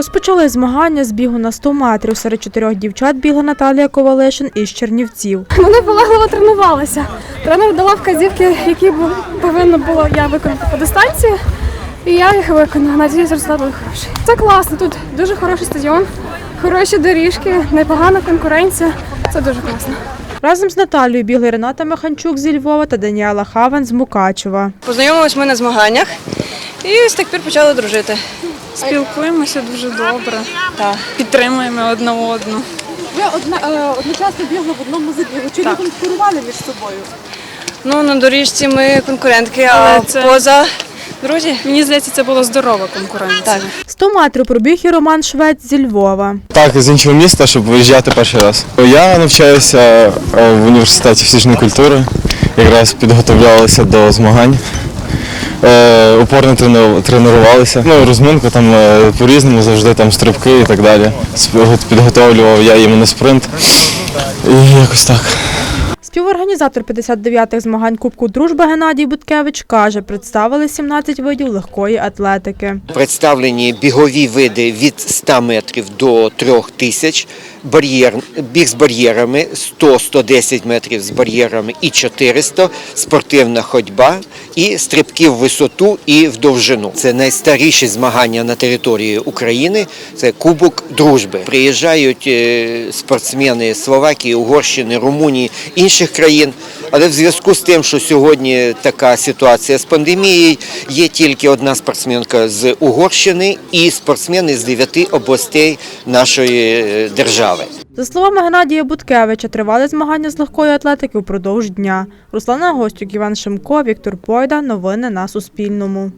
Розпочали змагання з бігу на 100 метрів. Серед чотирьох дівчат бігла Наталія Ковалишин із Чернівців. Вони полегливо тренувалися. Тренер дала вказівки, які повинно було я виконати по дистанції. І я їх виконала. Надіюсь, результат буде хороший. Це класно. Тут дуже хороший стадіон, хороші доріжки, непогана конкуренція. Це дуже класно. Разом з Наталією бігли Рената Механчук зі Львова та Даніела Хаван з Мукачева. Познайомились ми на змаганнях і з тих пір почали дружити. Спілкуємося дуже добре, Так. підтримуємо одна одну. Ви одна, е, одночасно бігли в одному забігу. Чи ви конкурували між собою? Ну, на доріжці ми конкурентки, а Але це- поза друзі. Мені здається, це була здорова конкуренція. Так. 100 метрів пробіг і Роман Швець зі Львова. Так, з іншого міста, щоб виїжджати перший раз. Я навчаюся е, в університеті фізичної культури, якраз підготовлялися до змагань. Е, Упорно трену- тренувалися. Ну, розминку там е, по-різному, завжди там стрибки і так далі. Підготовлював я іменно спринт. І якось так. Співорганізатор 59-х змагань Кубку Дружба Геннадій Буткевич каже, представили 17 видів легкої атлетики. Представлені бігові види від 100 метрів до 3000, бар'єр, біг з бар'єрами 100-110 метрів з бар'єрами і 400, спортивна ходьба і стрибки в висоту і в довжину. Це найстаріші змагання на території України. Це Кубок Дружби. Приїжджають е, спортсмени Словакії, Угорщини, Румунії, інших країн. Але в зв'язку з тим, що сьогодні така ситуація з пандемією, є тільки одна спортсменка з Угорщини і спортсмени з дев'яти областей нашої е, держави. За словами Геннадія Буткевича, тривали змагання з легкої атлетики впродовж дня. Руслана Гостюк, Іван Шимко, Віктор Пойда. Новини на Суспільному.